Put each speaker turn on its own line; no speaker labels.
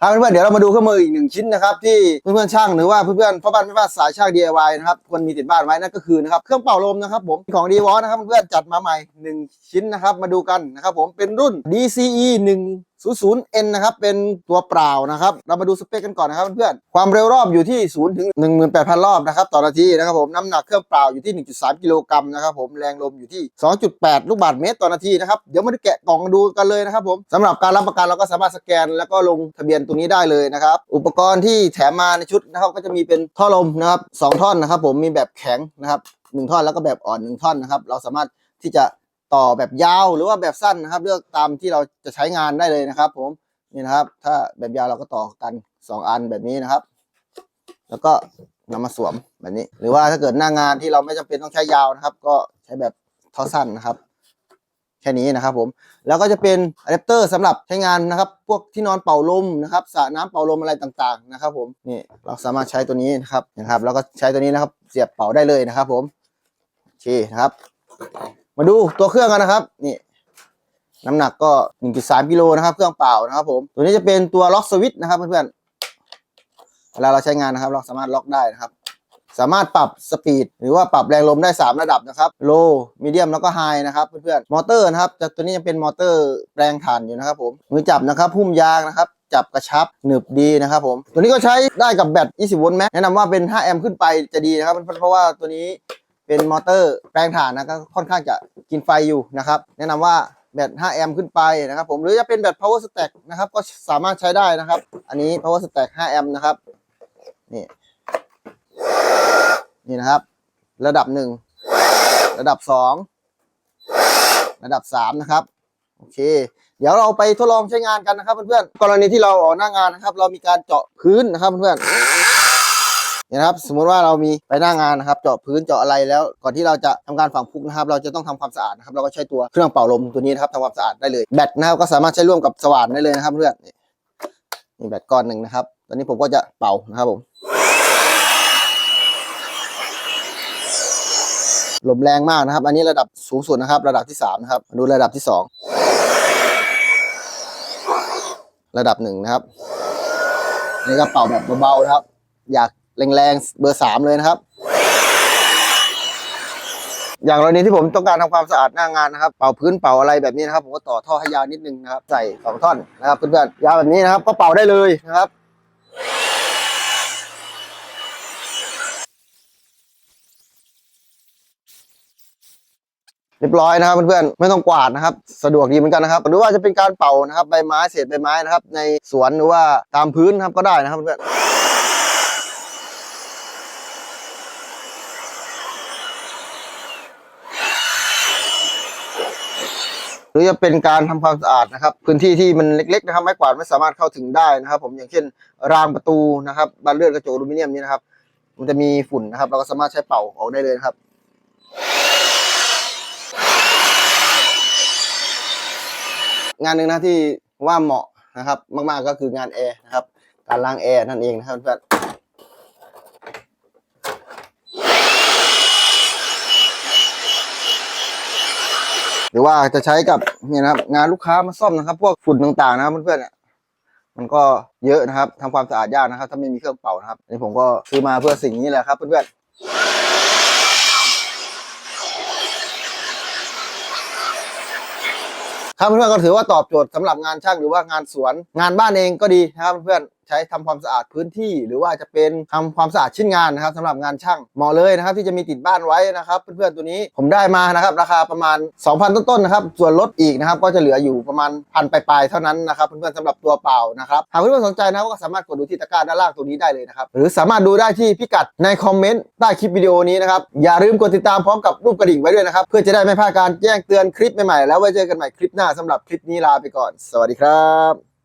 ครับเพื่อนๆเดี๋ยวเรามาดูเครื่องมืออีกหนึ่งชิ้นนะครับที่เพื่อนๆช่างหรือว่าเพื่อนๆพ่อบ้านแม่บ้านสายช่าง DIY นะครับควรมีติดบ้านไว้นั่นก็คือนะครับเครื่องเป่าลมนะครับผมของดีวอนะครับเพื่อนๆจัดมาใหม่หนึ่งชิ้นนะครับมาดูกันนะครับผมเป็นรุ่น DCE 1 0 0 N นะครับ เป็นตัวเปล่านะครับ เรามาดูสเปคกันก่อนนะครับเพื่อนๆความเร็วรอบอยู่ที่ 0 ถึง 18,000 รอบนะครับ ต่อนาทีนะครับผม น้ำหนักเครื่องเปล่าอยู่ที่ 1.3 กิโลกรัมนะครับผม แรงลมอยู่ที่ 2.8 ลูกบาศก์เมตรต่อนาทีนะครับ เดี๋ยวมาดูแกะกล่องดูกันเลยนะครับผมสำหรับการรับประกันเราก็สามารถสแกน แล้วก็ลงทะเบียนตรงนี้ได้เลยนะครับ อุปกรณ์ที่แถมมาในชุดนะครับ ก็จะมีเป็นท่อลมนะครับสองท่อนนะครับ ผม มีแบบแข็งนะครับหนึ่งท่อนแล้วก็แบบอ่อนหนึ่งท่อนนะครับ เราสามารถที่จะ ต่อแบบยาวหรือว่าแบบสั้นนะครับ เลือกตามที่เราจะใช้งานได้เลยนะครับ ผมนี่นะครับ ถ้าแบบยาวเราก็ต่อกัน 2 อันแบบนี้นะครับ แล้วก็นำมาสวมแบบนี้ หรือว่าถ้าเกิดหน้างานที่เราไม่จำเป็นต้องใช้ยาวนะครับ ก็ใช้แบบท่อสั้นนะครับแค่นี้นะครับผมแล้วก็จะเป็นอะแดปเตอร์สำหรับใช้งานนะครับ พวกที่นอนเป่าลมนะครับสระน้ำเป่าลมอะไรต่างๆนะครับ ผมนี่เราสามารถใช้ตัวนี้นะครับนะครับ แล้วก็ใช้ตัวนี้นะครับ เสียบเป่าได้เลยนะครับ ผมโอเคนะครับ มาดูตัวเครื่องกันนะครับ นี่น้ำหนักก็ 1.3กิโลนะครับ เครื่องเป่านะครับผมตัวนี้จะเป็นตัวล็อกสวิตช์นะครับเพื่อนๆเวลาเราใช้งานนะครับ เราสามารถล็อกได้นะครับ สามารถปรับสปีดหรือว่าปรับแรงลมได้ 3 ระดับนะครับโลมีเดียมแล้วก็ไฮนะครับเพื่อนๆมอเตอร์นะครับจะตัวนี้จะเป็นมอเตอร์แปลงถ่านอยู่นะครับผมมือจับนะครับพุ่มยางนะครับจับกระชับหนึบดีนะครับผม ตัวนี้ก็ใช้ได้กับแบต 20 โวลต์แม็กแนะนำว่าเป็น 5 แอมป์ขึ้นไปจะดีนะครับ เพราะว่าตัวนี้ เป็นมอเตอร์แปลงถ่านนะก็ค่อนข้างจะกินไฟอยู่นะครับ แนะนำว่าแบต 5 แอมป์ขึ้นไปนะครับผมหรือจะเป็นแบต power stack นะครับก็สามารถใช้ได้นะครับ อันนี้ power stack 5 แอมป์นะครับ นี่ นี่นะครับ ระดับหนึ่งระดับสองระดับสามนะครับ โอเค เดี๋ยวเราไปทดลองใช้งานกันนะครับเพื่อนๆ กรณีที่เราออกหน้างานนะครับ เรามีการเจาะพื้นนะครับเพื่อนๆ เนี่ยนะครับสมมุติว่าเรามีไปหน้างานนะครับเจาะพื้นเจาะอะไรแล้ว ก่อนที่เราจะทำการฝังพุกนะครับ เราจะต้องทำความสะอาดนะครับเราก็ใช้ตัวเครื่องเป่าลมตัวนี้นะครับทำความสะอาดได้เลยแบตนะครับก็สามารถใช้ร่วมกับสว่านได้เลยนะครับเพื่อนนี่แบตก้อนหนึ่งนะครับ ตอนนี้ผมก็จะเป่านะครับผมลมแรงมากนะครับ อันนี้ระดับสูงสุดนะครับ ระดับที่สามนะครับ ดูระดับที่สองระดับหนึ่งนะครับนี่ก็เป่าแบบเบาๆนะครับ อยาก แรงๆเบอร์สามเลยนะครับ อย่างกรณีที่ผมต้องการทำความสะอาดหน้างานนะครับเป่าพื้นเป่าอะไรแบบนี้นะครับ ผมก็ต่อท่อให้ยาวนิดนึงนะครับ ใส่สองท่อนนะครับเพื่อนๆยาวแบบนี้นะครับ ก็เป่าได้เลยนะครับเรียบร้อยนะครับเพื่อนๆไม่ต้องกวาดนะครับ สะดวกดีเหมือนกันนะครับ หรือว่าจะเป็นการเป่านะครับ ใบไม้เศษใบไม้นะครับ ในสวนหรือว่าตามพื้นนะครับก็ได้นะครับเพื่อน รือจะเป็นการทำความสะอาดนะครับ พื้นที่ที่มันเล็กๆนะครับไม้กวาดไม่สามารถเข้าถึงได้นะครับ ผมอย่างเช่นรางประตูนะครับบานเลื่อนกระจกอลูมิเนียมนี้นะครับ มันจะมีฝุ่นนะครับ เราก็สามารถใช้เป่าออกได้เลยครับ งานหนึ่งนะที่ว่าเหมาะนะครับ มากๆก็คืองานแอร์นะครับ การล้างแอร์นั่นเองนะครับเพื่อน หรือว่าจะใช้กับเนี่ยนะครับ งานลูกค้ามาซ่อมนะครับ พวกฝุ่นต่างๆนะครับเพื่อนๆมันก็เยอะนะครับทำความสะอาดยากนะครับ ถ้าไม่มีเครื่องเป่านะครับนนี้ผมก็ซื้อมาเพื่อสิ่งนี้แหละครับเพื่อนๆครับเพื่อนๆก็ถือว่าตอบโจทย์สำหรับงานช่างหรือว่างานสวน งานบ้านเองก็ดีนะครับเพื่อน ใช้ทำความสะอาดพื้นที่ หรือว่าจะเป็นทำความสะอาดชิ้นงานนะครับสำหรับงานช่างเหมาะเลยนะครับ ที่จะมีติดบ้านไว้นะครับ เพื่อนๆตัวนี้ผมได้มานะครับ ราคาประมาณ 2,000 ต้นๆนะครับ ส่วนลดอีกนะครับก็จะเหลืออยู่ประมาณพันปลายๆเท่านั้นนะครับเพื่อนๆสำหรับตัวเปล่านะครับหากเพื่อนๆสนใจนะก็สามารถกดดูที่ตะกร้าด้านล่างตรงนี้ได้เลยนะครับหรือสามารถดูได้ที่พิกัดในคอมเมนต์ใต้คลิปวิดีโอนี้นะครับอย่าลืมกดติดตามพร้อมกับรูปกระดิ่งไว้ด้วยนะครับเพื่อจะได้ไม่พลาดการแจ้งเตือนคลิปใหม่ๆแล้วไว้เจอกันใหม่คลิปหน้าสำหรับคลิปนี้ลาไปก่อน สวัสดีครับ